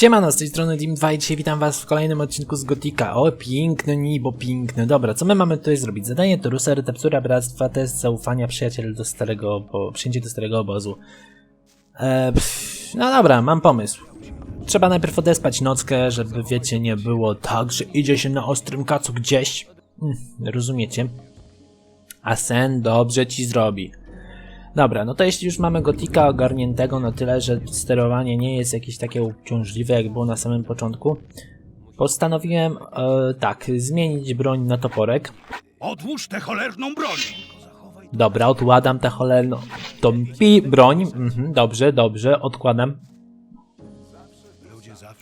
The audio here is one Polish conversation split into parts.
Siemano, z tej strony Dim2 i dzisiaj witam was w kolejnym odcinku z Gotika. O, piękne niebo, piękne. Dobra, co my mamy tutaj zrobić? Zadanie Torusa, receptura bractwa, test zaufania, przyjaciel do starego, przyjęcie do starego obozu. E, pff, no dobra, mam pomysł. Trzeba najpierw odespać nockę, żeby wiecie, nie było tak, że idzie się na ostrym kacu gdzieś. Hmm, rozumiecie? A sen dobrze ci zrobi. Dobra, no to jeśli już mamy Gotika ogarniętego na tyle, że sterowanie nie jest jakieś takie uciążliwe, jak było na samym początku, postanowiłem e, tak, zmienić broń na toporek. Odłóż tę cholerną broń! Dobra, odkładam tę cholerną tą pi broń. Mhm, dobrze, dobrze, odkładam.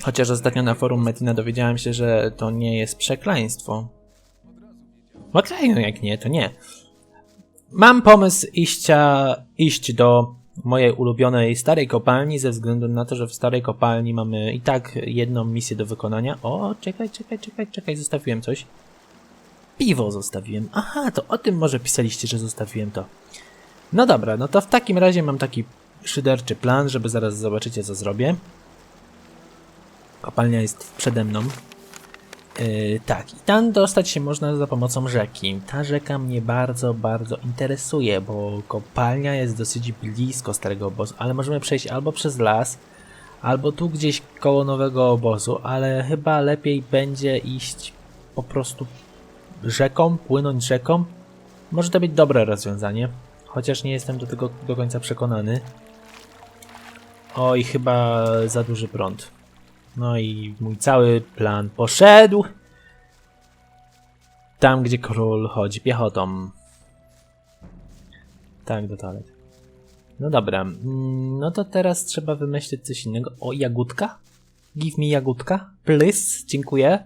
Chociaż ostatnio na forum Metina dowiedziałem się, że to nie jest przekleństwo. Okej, no jak nie, to nie. Mam pomysł iścia, iść do mojej ulubionej starej kopalni, ze względu na to, że w starej kopalni mamy i tak jedną misję do wykonania. O, czekaj, czekaj, czekaj, czekaj, zostawiłem coś. Piwo zostawiłem. Aha, to o tym może pisaliście, że zostawiłem to. No dobra, no to w takim razie mam taki szyderczy plan, żeby zaraz zobaczycie, co zrobię. Kopalnia jest przede mną. Yy, tak, i tam dostać się można za pomocą rzeki. Ta rzeka mnie bardzo, bardzo interesuje, bo kopalnia jest dosyć blisko starego obozu, ale możemy przejść albo przez las, albo tu gdzieś koło nowego obozu, ale chyba lepiej będzie iść po prostu rzeką, płynąć rzeką. Może to być dobre rozwiązanie, chociaż nie jestem do tego do końca przekonany. Oj, chyba za duży prąd. No i mój cały plan poszedł tam, gdzie król chodzi piechotą. Tak, do toalet. No dobra, mm, no to teraz trzeba wymyślić coś innego. O, jagódka? Give me jagódka, please, dziękuję.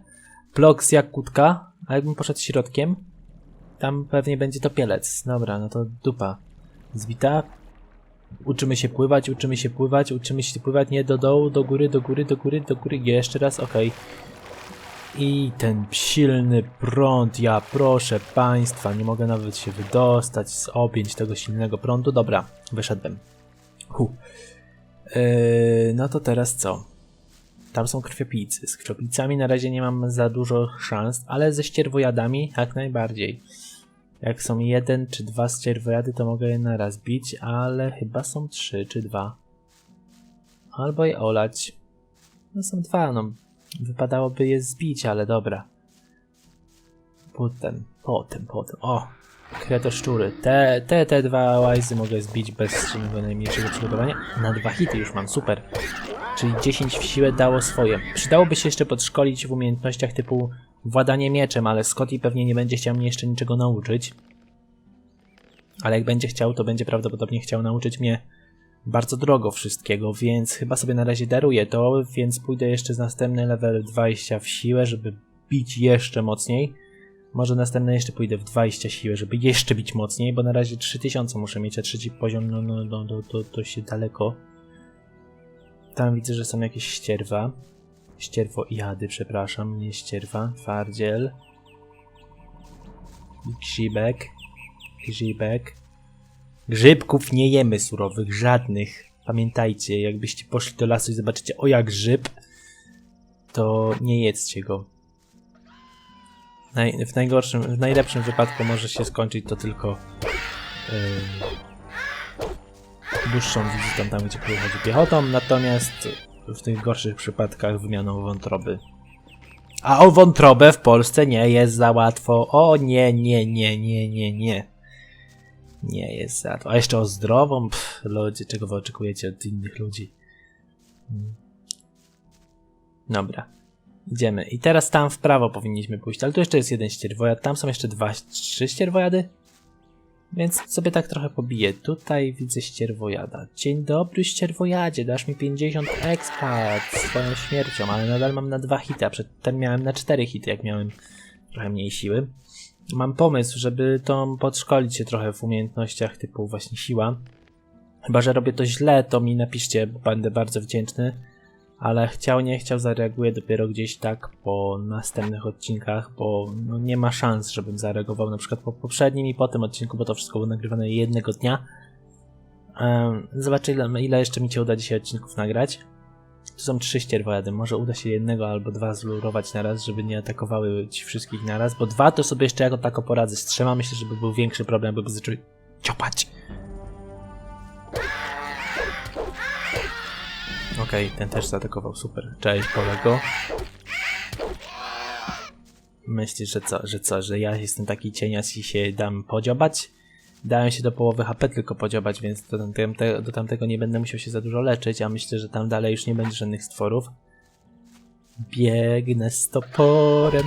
Blok jagódka, a jakbym poszedł środkiem? Tam pewnie będzie to pielec. Dobra, no to dupa. Zbita. Uczymy się pływać, uczymy się pływać, uczymy się pływać, nie do dołu, do góry, do góry, do góry, do góry, jeszcze raz, okej. I ten silny prąd, ja proszę państwa, nie mogę nawet się wydostać z objęć tego silnego prądu. Dobra, wyszedłem. Hu. Yy, no to teraz co? Tam są krwiopijcy. Z krwiopijcami na razie nie mam za dużo szans, ale ze ścierwojadami jak najbardziej. Jak są jeden czy dwa ścierwojady, to mogę je naraz bić, ale chyba są trzy czy dwa. Albo je olać. No są dwa, no. Wypadałoby je zbić, ale dobra. Potem, potem, potem. O! Kretoszczury. Te, te, te dwa łajzy mogę zbić bez żadnego najmniejszego przygotowania. Na dwa hity już mam, super. Czyli 10 w siłę dało swoje. Przydałoby się jeszcze podszkolić w umiejętnościach typu władanie mieczem, ale Scotty pewnie nie będzie chciał mnie jeszcze niczego nauczyć. Ale jak będzie chciał, to będzie prawdopodobnie chciał nauczyć mnie bardzo drogo wszystkiego, więc chyba sobie na razie daruję to, więc pójdę jeszcze z następny level 20 w siłę, żeby bić jeszcze mocniej. Może następne jeszcze pójdę w 20 siłę, żeby jeszcze bić mocniej, bo na razie 3000 muszę mieć, a trzeci poziom, no, no, no, no to, to się daleko. Tam widzę, że są jakieś ścierwa. Ścierwo jady, przepraszam, nie ścierwa. Twardziel. Grzybek. Grzybek. Grzybków nie jemy surowych, żadnych. Pamiętajcie, jakbyście poszli do lasu i zobaczycie o jak grzyb, to nie jedzcie go. Naj, w najgorszym, w najlepszym wypadku może się skończyć to tylko yy, dłuższą wizytą tam, gdzie chodzi piechotą, natomiast w tych gorszych przypadkach wymianą wątroby. A o wątrobę w Polsce nie jest za łatwo. O nie, nie, nie, nie, nie, nie. Nie jest za to. A jeszcze o zdrową? Pff, ludzie, czego wy oczekujecie od innych ludzi? Hmm. Dobra. Idziemy. I teraz tam w prawo powinniśmy pójść. Ale tu jeszcze jest jeden ścierwojad. Tam są jeszcze dwa, trzy ścierwojady. Więc sobie tak trochę pobiję. Tutaj widzę ścierwojada. Dzień dobry, ścierwojadzie. Dasz mi 50 expa swoją śmiercią, ale nadal mam na dwa hity, a przedtem miałem na cztery hity, jak miałem trochę mniej siły. Mam pomysł, żeby to podszkolić się trochę w umiejętnościach typu właśnie siła. Chyba, że robię to źle, to mi napiszcie, będę bardzo wdzięczny. Ale chciał, nie chciał, zareaguję dopiero gdzieś tak po następnych odcinkach, bo no nie ma szans, żebym zareagował na przykład po poprzednim i po tym odcinku, bo to wszystko było nagrywane jednego dnia. Zobaczę, ile, ile jeszcze mi się uda dzisiaj odcinków nagrać. Tu są trzy ścierwojady. Może uda się jednego albo dwa zlurować naraz, żeby nie atakowały ci wszystkich naraz. Bo dwa to sobie jeszcze jako tako poradzę. Z trzema myślę, żeby był większy problem, by zaczęły ciopać. Okej, ten też zaatakował. Super. Cześć, kolego. Myślisz, że co, że co, że ja jestem taki cienias i się dam podziobać? Dałem się do połowy HP tylko podziobać, więc do, do tamtego nie będę musiał się za dużo leczyć, a myślę, że tam dalej już nie będzie żadnych stworów. Biegnę z toporem,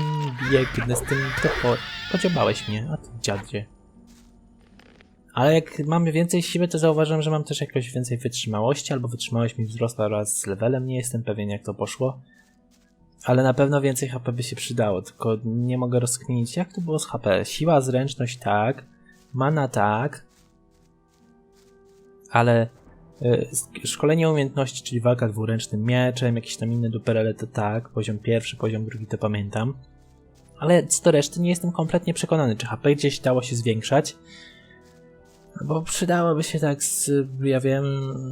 biegnę z tym toporem. Podziobałeś mnie, a ty dziadzie. Ale jak mamy więcej siły, to zauważam, że mam też jakoś więcej wytrzymałości, albo wytrzymałość mi wzrosła wraz z levelem, nie jestem pewien jak to poszło. Ale na pewno więcej HP by się przydało, tylko nie mogę rozkminić jak to było z HP. Siła, zręczność tak, mana tak, ale y, szkolenie umiejętności, czyli walka dwuręcznym mieczem, jakieś tam inne duperele to tak, poziom pierwszy, poziom drugi to pamiętam. Ale co do reszty nie jestem kompletnie przekonany, czy HP gdzieś dało się zwiększać, bo przydałoby się tak z, ja wiem,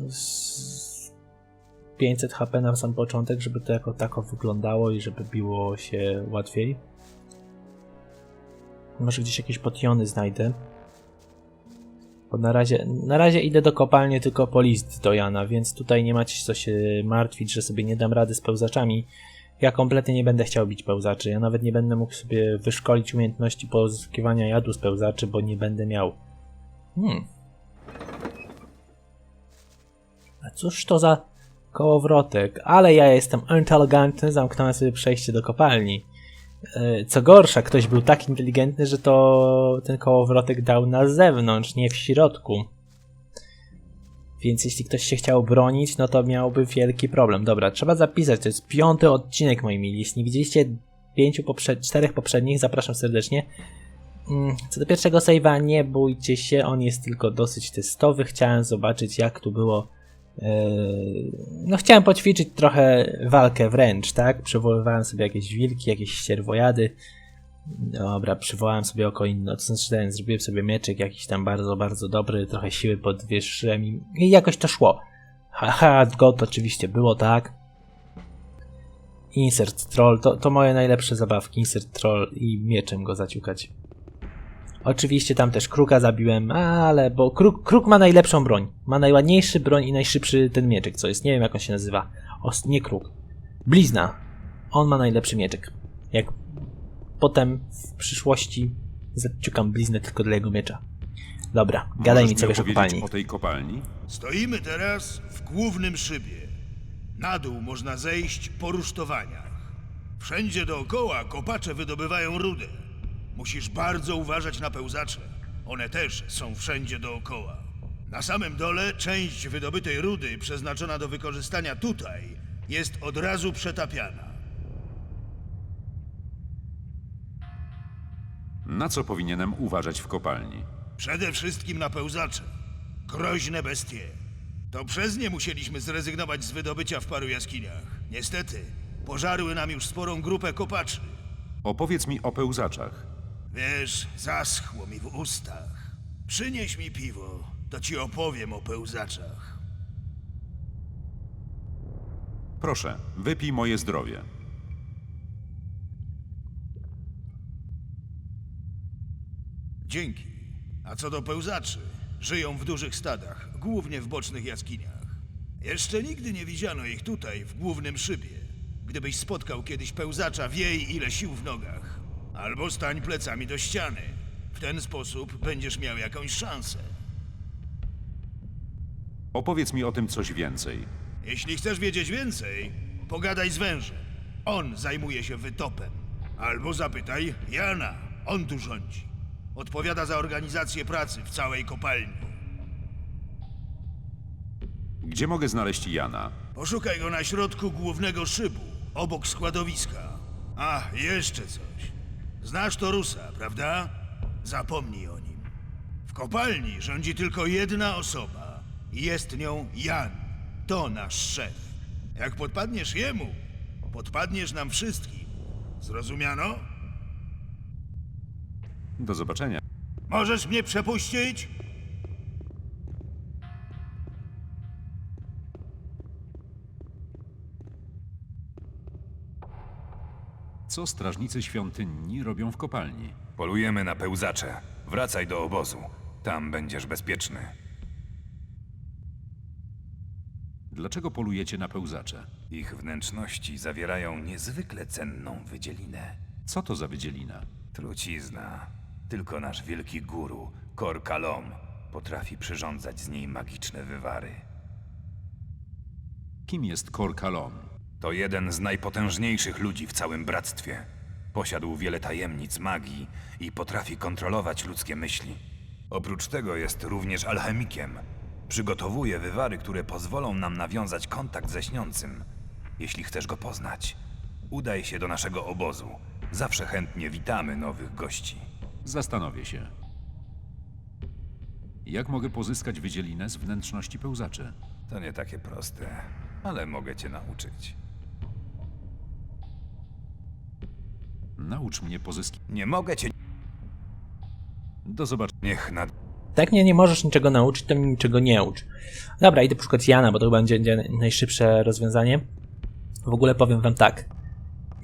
z 500 HP na sam początek, żeby to jako tako wyglądało i żeby biło się łatwiej. Może gdzieś jakieś potiony znajdę. Bo na razie, na razie idę do kopalni tylko po list do Jana, więc tutaj nie macie co się martwić, że sobie nie dam rady z pełzaczami. Ja kompletnie nie będę chciał bić pełzaczy. Ja nawet nie będę mógł sobie wyszkolić umiejętności pozyskiwania jadu z pełzaczy, bo nie będę miał. Hmm. A cóż to za kołowrotek? Ale ja jestem inteligentny, zamknąłem sobie przejście do kopalni. E, Co gorsza, ktoś był tak inteligentny, że to ten kołowrotek dał na zewnątrz, nie w środku. Więc jeśli ktoś się chciał bronić, no to miałby wielki problem. Dobra, trzeba zapisać, to jest piąty odcinek, moi mili. Jeśli nie widzieliście pięciu poprze- czterech poprzednich, zapraszam serdecznie. Mm, Co do pierwszego save'a, nie bójcie się, on jest tylko dosyć testowy. Chciałem zobaczyć, jak tu było. Eee, No, chciałem poćwiczyć trochę walkę wręcz, tak? Przywoływałem sobie jakieś wilki, jakieś ścierwojady. Dobra, przywołałem sobie oko inne, to znaczy zrobiłem sobie mieczyk jakiś tam bardzo, bardzo dobry, trochę siły podwyższyłem i, i jakoś to szło. Haha, god oczywiście było, tak? Insert troll, to, to moje najlepsze zabawki, insert troll i mieczem go zaciukać. Oczywiście tam też kruka zabiłem, ale bo kruk, kruk ma najlepszą broń. Ma najładniejszy broń i najszybszy ten mieczyk, co jest. Nie wiem jak on się nazywa. Os, nie kruk. Blizna. On ma najlepszy mieczyk. Jak potem w przyszłości zaciukam bliznę tylko dla jego miecza. Dobra, gadaj Możesz mi co wiesz o kopalni. o tej kopalni? Stoimy teraz w głównym szybie. Na dół można zejść po rusztowaniach. Wszędzie dookoła kopacze wydobywają rudę. Musisz bardzo uważać na pełzacze. One też są wszędzie dookoła. Na samym dole część wydobytej rudy przeznaczona do wykorzystania tutaj jest od razu przetapiana. Na co powinienem uważać w kopalni? Przede wszystkim na pełzacze. Groźne bestie. To przez nie musieliśmy zrezygnować z wydobycia w paru jaskiniach. Niestety, pożarły nam już sporą grupę kopaczy. Opowiedz mi o pełzaczach. Wiesz, zaschło mi w ustach. Przynieś mi piwo, to ci opowiem o pełzaczach. Proszę, wypij moje zdrowie. Dzięki. A co do pełzaczy, żyją w dużych stadach, głównie w bocznych jaskiniach. Jeszcze nigdy nie widziano ich tutaj, w głównym szybie. Gdybyś spotkał kiedyś pełzacza, wiej ile sił w nogach. Albo stań plecami do ściany. W ten sposób będziesz miał jakąś szansę. Opowiedz mi o tym coś więcej. Jeśli chcesz wiedzieć więcej, pogadaj z wężem. On zajmuje się wytopem. Albo zapytaj Jana. On tu rządzi. Odpowiada za organizację pracy w całej kopalni. Gdzie mogę znaleźć Jana? Poszukaj go na środku głównego szybu, obok składowiska. A, jeszcze coś. Znasz Torusa, prawda? Zapomnij o nim. W kopalni rządzi tylko jedna osoba. i Jest nią Jan. To nasz szef. Jak podpadniesz jemu, podpadniesz nam wszystkim. Zrozumiano? Do zobaczenia. Możesz mnie przepuścić? Co strażnicy świątyni robią w kopalni? Polujemy na pełzacze. Wracaj do obozu. Tam będziesz bezpieczny. Dlaczego polujecie na pełzacze? Ich wnętrzności zawierają niezwykle cenną wydzielinę. Co to za wydzielina? Trucizna. Tylko nasz wielki guru, Kor Kalom, potrafi przyrządzać z niej magiczne wywary. Kim jest Kor Kalon? To jeden z najpotężniejszych ludzi w całym bractwie. Posiadł wiele tajemnic magii i potrafi kontrolować ludzkie myśli. Oprócz tego jest również alchemikiem. Przygotowuje wywary, które pozwolą nam nawiązać kontakt ze śniącym. Jeśli chcesz go poznać, udaj się do naszego obozu. Zawsze chętnie witamy nowych gości. Zastanowię się. Jak mogę pozyskać wydzielinę z wnętrzności pełzaczy? To nie takie proste, ale mogę cię nauczyć. Naucz mnie pozyskiwać. Nie mogę cię. Do zobaczenia. Niech nad. Tak mnie nie możesz niczego nauczyć, to mi niczego nie ucz. Dobra, idę poszukać Jana, bo to chyba będzie będzie najszybsze rozwiązanie. W ogóle powiem wam tak.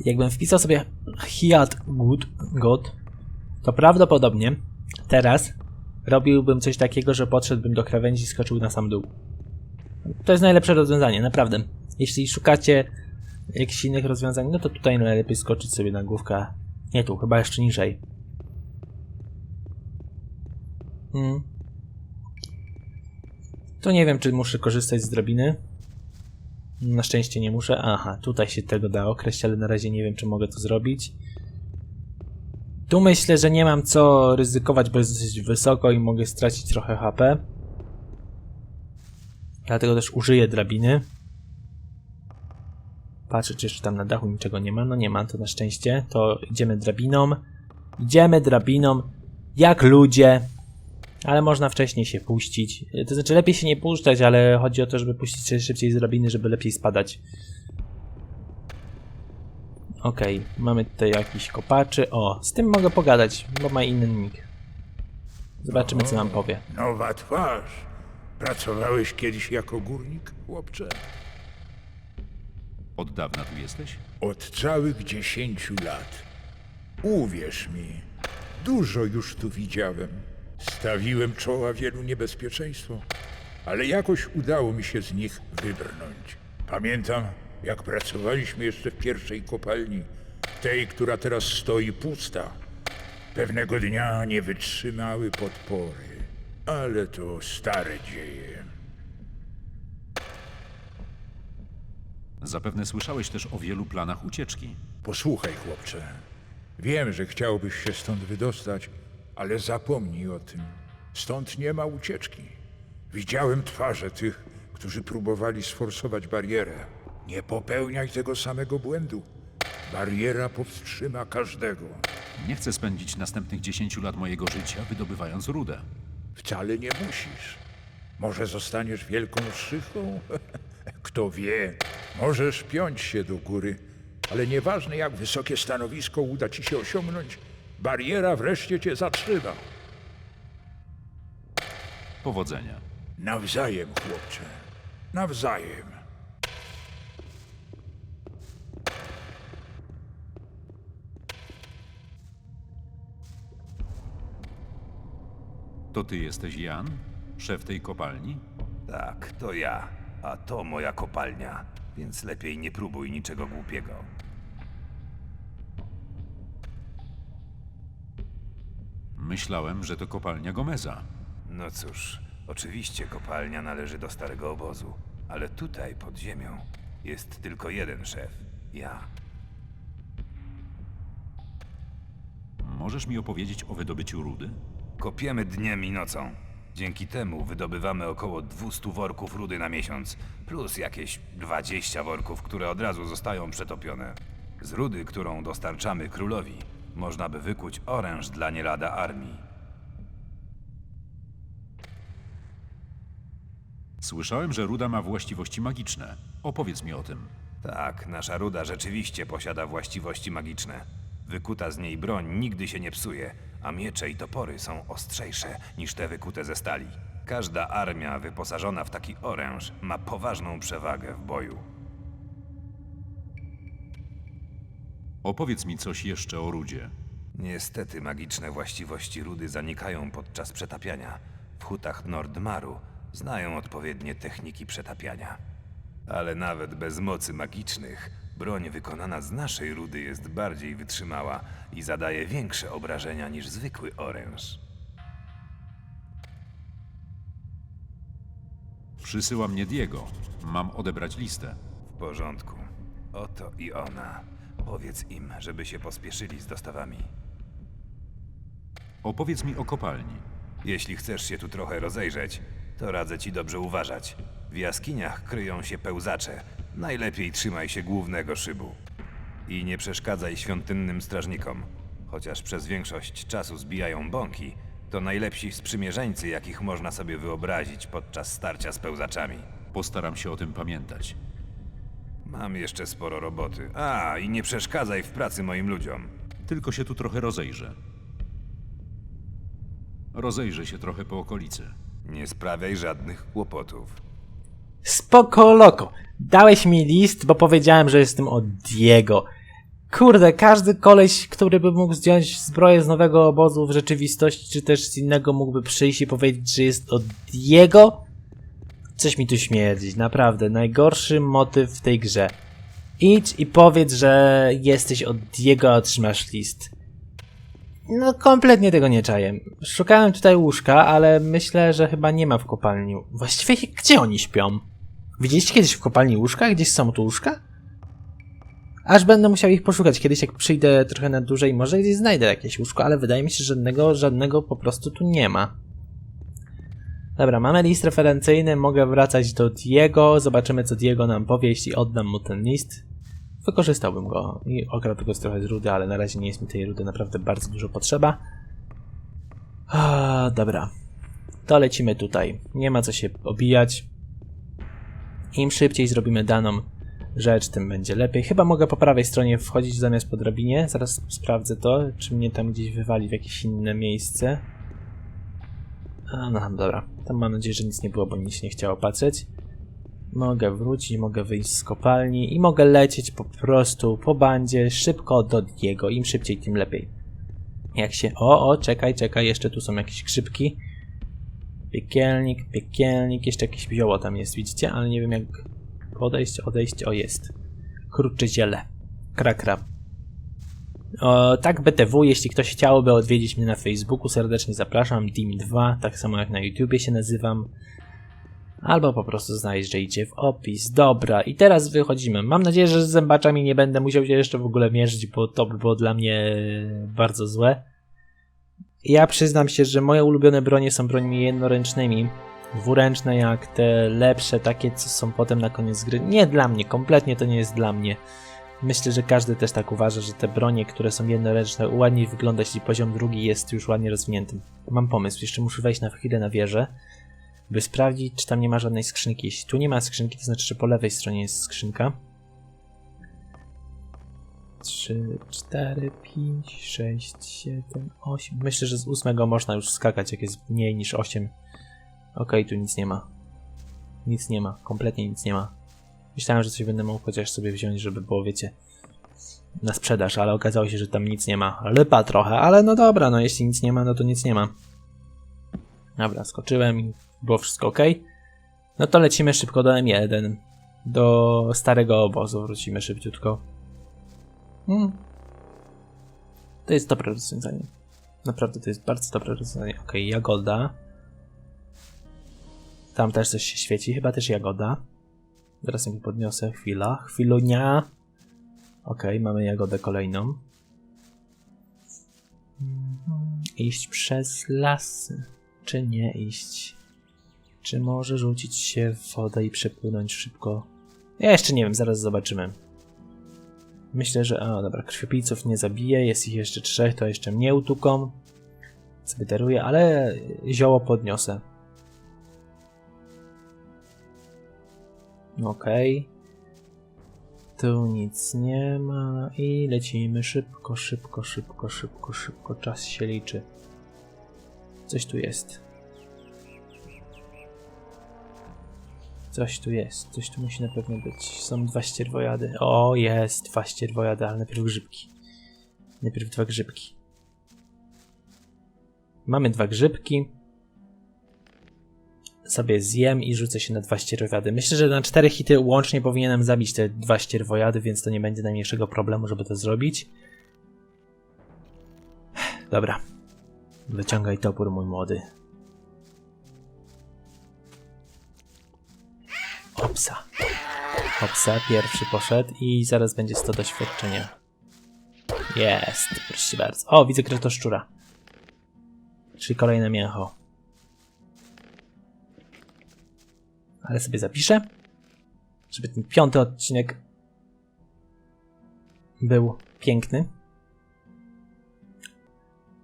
Jakbym wpisał sobie Hiat Good, God, to prawdopodobnie teraz robiłbym coś takiego, że podszedłbym do krawędzi i skoczył na sam dół. To jest najlepsze rozwiązanie, naprawdę. Jeśli szukacie jakichś innych rozwiązań, no to tutaj najlepiej skoczyć sobie na główkę. Nie tu, chyba jeszcze niżej. Hmm. Tu nie wiem, czy muszę korzystać z drabiny. Na szczęście nie muszę. Aha, tutaj się tego da określić, ale na razie nie wiem, czy mogę to zrobić. Tu myślę, że nie mam co ryzykować, bo jest dosyć wysoko i mogę stracić trochę HP. Dlatego też użyję drabiny. Patrzę, czy tam na dachu niczego nie ma. No nie ma, to na szczęście. To idziemy drabiną. Idziemy drabiną. Jak ludzie. Ale można wcześniej się puścić. To znaczy lepiej się nie puszczać, ale chodzi o to, żeby puścić się szybciej z drabiny, żeby lepiej spadać. Okej, mamy tutaj jakiś kopaczy. O, z tym mogę pogadać, bo ma inny nick. Zobaczymy, co nam powie. Nowa twarz. Pracowałeś kiedyś jako górnik, chłopcze? Od dawna tu jesteś? Od całych dziesięciu lat. Uwierz mi, dużo już tu widziałem. Stawiłem czoła wielu niebezpieczeństwom, ale jakoś udało mi się z nich wybrnąć. Pamiętam, jak pracowaliśmy jeszcze w pierwszej kopalni, tej, która teraz stoi pusta. Pewnego dnia nie wytrzymały podpory, ale to stare dzieje. Zapewne słyszałeś też o wielu planach ucieczki. Posłuchaj, chłopcze. Wiem, że chciałbyś się stąd wydostać, ale zapomnij o tym. Stąd nie ma ucieczki. Widziałem twarze tych, którzy próbowali sforsować barierę. Nie popełniaj tego samego błędu. Bariera powstrzyma każdego. Nie chcę spędzić następnych 10 lat mojego życia wydobywając rudę. Wcale nie musisz. Może zostaniesz wielką szychą? Kto wie, możesz piąć się do góry, ale nieważne jak wysokie stanowisko uda ci się osiągnąć, bariera wreszcie cię zatrzyma. Powodzenia. Nawzajem, chłopcze. Nawzajem. To ty jesteś Jan? Szef tej kopalni? Tak, to ja. A to moja kopalnia, więc lepiej nie próbuj niczego głupiego. Myślałem, że to kopalnia Gomeza. No cóż, oczywiście kopalnia należy do starego obozu, ale tutaj, pod ziemią, jest tylko jeden szef. Ja. Możesz mi opowiedzieć o wydobyciu rudy? Kopiemy dniem i nocą. Dzięki temu wydobywamy około 200 worków rudy na miesiąc, plus jakieś 20 worków, które od razu zostają przetopione. Z rudy, którą dostarczamy królowi, można by wykuć oręż dla nie lada armii. Słyszałem, że ruda ma właściwości magiczne. Opowiedz mi o tym. Tak, nasza ruda rzeczywiście posiada właściwości magiczne. Wykuta z niej broń nigdy się nie psuje, a miecze i topory są ostrzejsze niż te wykute ze stali. Każda armia wyposażona w taki oręż ma poważną przewagę w boju. Opowiedz mi coś jeszcze o rudzie. Niestety magiczne właściwości rudy zanikają podczas przetapiania. W hutach Nordmaru znają odpowiednie techniki przetapiania. Ale nawet bez mocy magicznych, broń wykonana z naszej rudy jest bardziej wytrzymała i zadaje większe obrażenia niż zwykły oręż. Przysyła mnie Diego. Mam odebrać listę. W porządku. Oto i ona. Powiedz im, żeby się pospieszyli z dostawami. Opowiedz mi o kopalni. Jeśli chcesz się tu trochę rozejrzeć, to radzę ci dobrze uważać. W jaskiniach kryją się pełzacze. Najlepiej trzymaj się głównego szybu. I nie przeszkadzaj świątynnym strażnikom. Chociaż przez większość czasu zbijają bąki, to najlepsi sprzymierzeńcy, jakich można sobie wyobrazić podczas starcia z pełzaczami. Postaram się o tym pamiętać. Mam jeszcze sporo roboty. A, i nie przeszkadzaj w pracy moim ludziom. Tylko się tu trochę rozejrzę. Rozejrzę się trochę po okolicy. Nie sprawiaj żadnych kłopotów. Spoko loko. Dałeś mi list, bo powiedziałem, że jestem od Diego. Kurde, każdy koleś, który by mógł zdjąć zbroję z nowego obozu w rzeczywistości, czy też z innego mógłby przyjść i powiedzieć, że jest od Diego? Coś mi tu śmierdzi, naprawdę. Najgorszy motyw w tej grze. Idź i powiedz, że jesteś od Diego, a otrzymasz list. No, kompletnie tego nie czaję. Szukałem tutaj łóżka, ale myślę, że chyba nie ma w kopalni. Właściwie gdzie oni śpią? Widzieliście kiedyś w kopalni łóżka? Gdzieś są tu łóżka? Aż będę musiał ich poszukać kiedyś, jak przyjdę trochę na dłużej, może gdzieś znajdę jakieś łóżko, ale wydaje mi się, że żadnego, żadnego po prostu tu nie ma. Dobra, mamy list referencyjny, mogę wracać do Diego, zobaczymy co Diego nam powie, jeśli oddam mu ten list. Wykorzystałbym go i okradł go z trochę z rudy, ale na razie nie jest mi tej rudy naprawdę bardzo dużo potrzeba. Dobra. To lecimy tutaj. Nie ma co się obijać. Im szybciej zrobimy daną rzecz, tym będzie lepiej. Chyba mogę po prawej stronie wchodzić zamiast po drabinie. Zaraz sprawdzę to, czy mnie tam gdzieś wywali w jakieś inne miejsce. A, no dobra. Tam mam nadzieję, że nic nie było, bo nic się nie chciało patrzeć. Mogę wrócić, mogę wyjść z kopalni i mogę lecieć po prostu po bandzie szybko do Diego. Im szybciej, tym lepiej. Jak się... O, o, czekaj, czekaj, jeszcze tu są jakieś grzybki. Piekielnik, piekielnik, jeszcze jakieś zioło tam jest, widzicie? Ale nie wiem jak podejść, odejść, o jest. Krucze ziele. Krakra. O, tak BTW, jeśli ktoś chciałby odwiedzić mnie na Facebooku, serdecznie zapraszam. Dim2, tak samo jak na YouTubie się nazywam. Albo po prostu znajdziecie w opis. Dobra, i teraz wychodzimy. Mam nadzieję, że z zębaczami nie będę musiał się jeszcze w ogóle mierzyć, bo to by było dla mnie bardzo złe. Ja przyznam się, że moje ulubione bronie są brońmi jednoręcznymi. Dwuręczne jak te lepsze, takie co są potem na koniec gry. Nie dla mnie, kompletnie to nie jest dla mnie. Myślę, że każdy też tak uważa, że te bronie, które są jednoręczne, ładniej wygląda, jeśli poziom drugi jest już ładnie rozwinięty. Mam pomysł, jeszcze muszę wejść na chwilę na wieżę, by sprawdzić, czy tam nie ma żadnej skrzynki. Jeśli tu nie ma skrzynki, to znaczy, że po lewej stronie jest skrzynka. 3, 4, 5, 6, 7, 8. Myślę, że z ósmego można już skakać, jak jest mniej niż 8. Okej, tu nic nie ma. Nic nie ma, kompletnie nic nie ma. Myślałem, że coś będę mógł chociaż sobie wziąć, żeby było, wiecie, na sprzedaż, ale okazało się, że tam nic nie ma. Lypa trochę, ale no dobra, no jeśli nic nie ma, no to nic nie ma. Dobra, skoczyłem i było wszystko ok. No to lecimy szybko do M1. Do starego obozu wrócimy szybciutko. Hmm. To jest dobre rozwiązanie. Naprawdę to jest bardzo dobre rozwiązanie. Ok, Jagoda. Tam też coś się świeci, chyba też Jagoda. Zaraz ją podniosę, chwila. Chwilunia. Ok, mamy Jagodę kolejną. Mhm. Iść przez lasy. Czy nie iść? Czy może rzucić się w wodę i przepłynąć szybko? Ja jeszcze nie wiem, zaraz zobaczymy. Myślę, że. A, dobra, krwiopijców nie zabije, jest ich jeszcze trzech, to jeszcze mnie utuką. Zbyteruję, ale zioło podniosę. Okej. Tu nic nie ma i lecimy szybko, szybko, szybko, szybko, szybko. Czas się liczy. Coś tu jest. Coś tu jest, coś tu musi na pewno być. Są dwa ścierwojady. O, jest, dwa ścierwojady, ale najpierw grzybki. Najpierw dwa grzybki. Mamy dwa grzybki. Sobie zjem i rzucę się na dwa ścierwojady. Myślę, że na cztery hity łącznie powinienem zabić te dwa ścierwojady, więc to nie będzie najmniejszego problemu, żeby to zrobić. Dobra. Wyciągaj topór, mój młody. Hopsa. Hopsa, pierwszy poszedł i zaraz będzie 100 doświadczenia. Jest, proszę bardzo. O, widzę kretoszczura. Czyli kolejne mięcho. Ale sobie zapiszę, żeby ten piąty odcinek był piękny.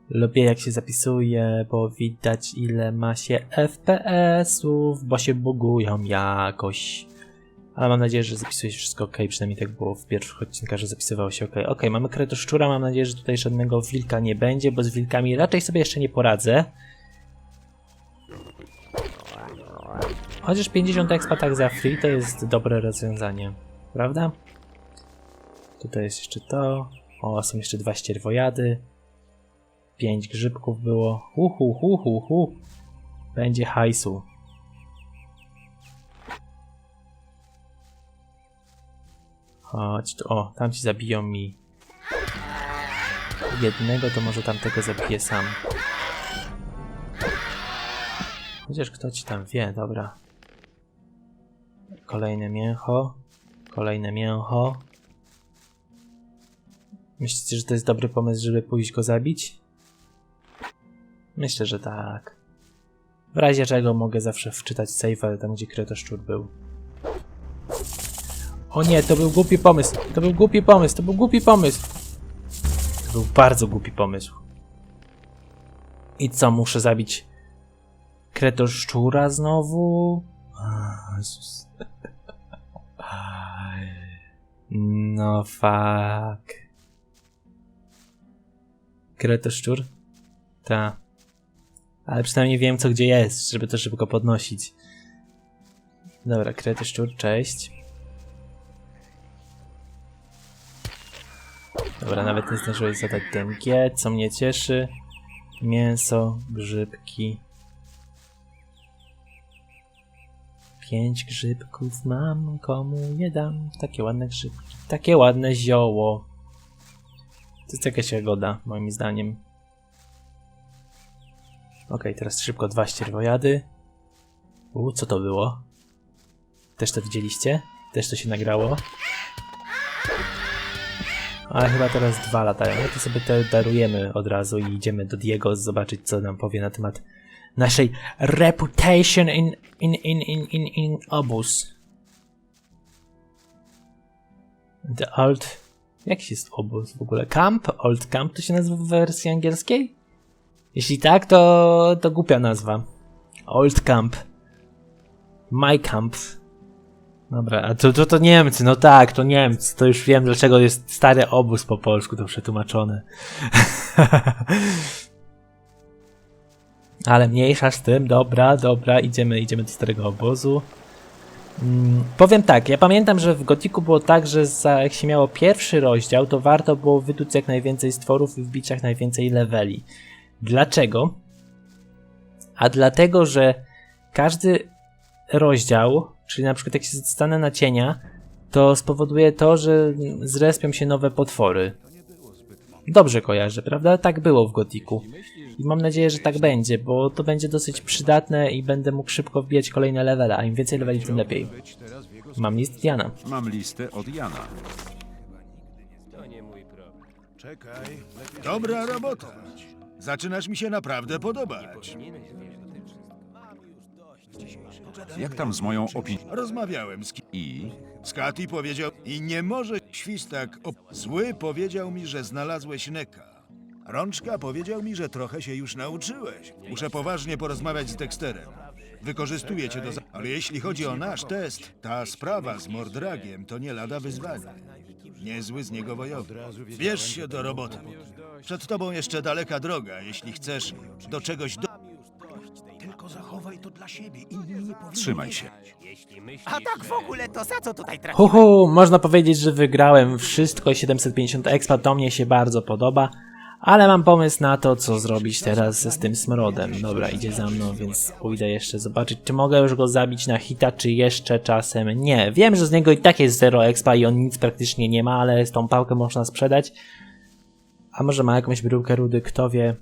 Lubię jak się zapisuje, bo widać ile ma się FPS-ów, bo się bugują jakoś. Ale mam nadzieję, że zapisuje się wszystko ok, przynajmniej tak było w pierwszych odcinkach, że zapisywało się ok. Ok, mamy kretoszczura, mam nadzieję, że tutaj żadnego wilka nie będzie, bo z wilkami raczej sobie jeszcze nie poradzę. Chociaż 50 expa tak za free to jest dobre rozwiązanie, prawda? Tutaj jest jeszcze to. O, są jeszcze dwa ścierwojady. Pięć grzybków było. Hu, hu, hu, hu. Będzie hajsu. Chodź tu. O, tam ci zabiją mi jednego, to może tamtego zabiję sam. Chociaż kto ci tam wie, dobra. Kolejne mięcho. Kolejne mięcho. Myślicie, że to jest dobry pomysł, żeby pójść go zabić? Myślę, że tak. W razie czego mogę zawsze wczytać save, tam gdzie kretoszczur był. O nie, to był głupi pomysł. To był głupi pomysł, to był głupi pomysł. To był bardzo głupi pomysł. I co, muszę zabić kretoszczura znowu? Jezus. No fuck. Kretoszczur? Ta. Ale przynajmniej wiem co gdzie jest, żeby to szybko podnosić. Dobra, kretoszczur, cześć. Dobra, nawet nie zdążyłeś zadać DMG, co mnie cieszy. Mięso, grzybki. Pięć grzybków mam, komu nie dam. Takie ładne grzybki, takie ładne zioło. To jest jakaś jagoda, moim zdaniem. Okej, teraz szybko dwa ścierwojady. U, co to było? Też to widzieliście? Też to się nagrało? Ale chyba teraz dwa latają. No to sobie te darujemy od razu i idziemy do Diego zobaczyć, co nam powie na temat naszej reputation in, in, in, in, in, in obóz. The Old... Jaki jest obóz w ogóle? Camp? Old Camp to się nazywa w wersji angielskiej? Jeśli tak, to, to głupia nazwa. Old Camp. My Camp. Dobra, a to, to, to Niemcy, no tak, to Niemcy. To już wiem, dlaczego jest stary obóz po polsku, to przetłumaczone. Ale mniejsza z tym, dobra, dobra, idziemy, idziemy do starego obozu. Mm, powiem tak, ja pamiętam, że w Gotiku było tak, że za, jak się miało pierwszy rozdział, to warto było wytuc jak najwięcej stworów i wbić jak najwięcej leveli. Dlaczego? A dlatego, że każdy rozdział, czyli na przykład jak się stanę na cienia, to spowoduje to, że zrespią się nowe potwory. Dobrze kojarzę, prawda? Tak było w Gotiku. I mam nadzieję, że tak będzie, bo to będzie dosyć przydatne i będę mógł szybko wbijać kolejne levele, a im więcej leveli, tym lepiej. Mam list Diana. Mam listę od Jana. Dobra robota. Zaczynasz mi się naprawdę podobać. Jak tam z moją opinią? Rozmawiałem z kim. I Skati powiedział i nie może świstak. Op... Zły powiedział mi, że znalazłeś Neka. Rączka powiedział mi, że trochę się już nauczyłeś. Muszę poważnie porozmawiać z Dexterem. Wykorzystuję cię do... za- Ale jeśli chodzi o nasz test, ta sprawa z Mordragiem to nie lada wyzwanie. Niezły z niego wojownik. Bierz się do roboty. Przed tobą jeszcze daleka droga, jeśli chcesz do czegoś do... Tylko zachowaj to Trzymaj się. A tak w ogóle to za co tutaj traciłeś? Huhu, można powiedzieć, że wygrałem wszystko. 750 expa to mnie się bardzo podoba. Ale mam pomysł na to, co zrobić teraz z tym smrodem. Dobra, idzie za mną, więc pójdę jeszcze zobaczyć, czy mogę już go zabić na hita, czy jeszcze czasem nie. Wiem, że z niego i tak jest 0 expa i on nic praktycznie nie ma, ale tą pałkę można sprzedać. A może ma jakąś bryłkę rudy, kto wie.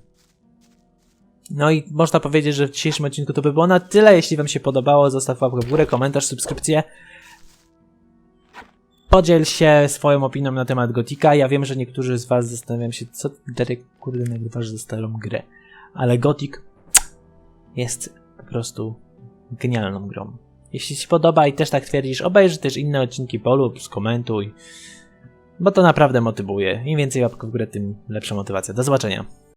No i można powiedzieć, że w dzisiejszym odcinku to by było na tyle. Jeśli wam się podobało, zostaw łapkę w górę, komentarz, subskrypcję. Podziel się swoją opinią na temat Gotika. Ja wiem, że niektórzy z was zastanawiają się, co Derek, kurde, nagrywasz ze starą grę. Ale Gotik jest po prostu genialną grą. Jeśli ci podoba i też tak twierdzisz, obejrzyj też inne odcinki polub, skomentuj. Bo to naprawdę motywuje. Im więcej łapek w górę, tym lepsza motywacja. Do zobaczenia.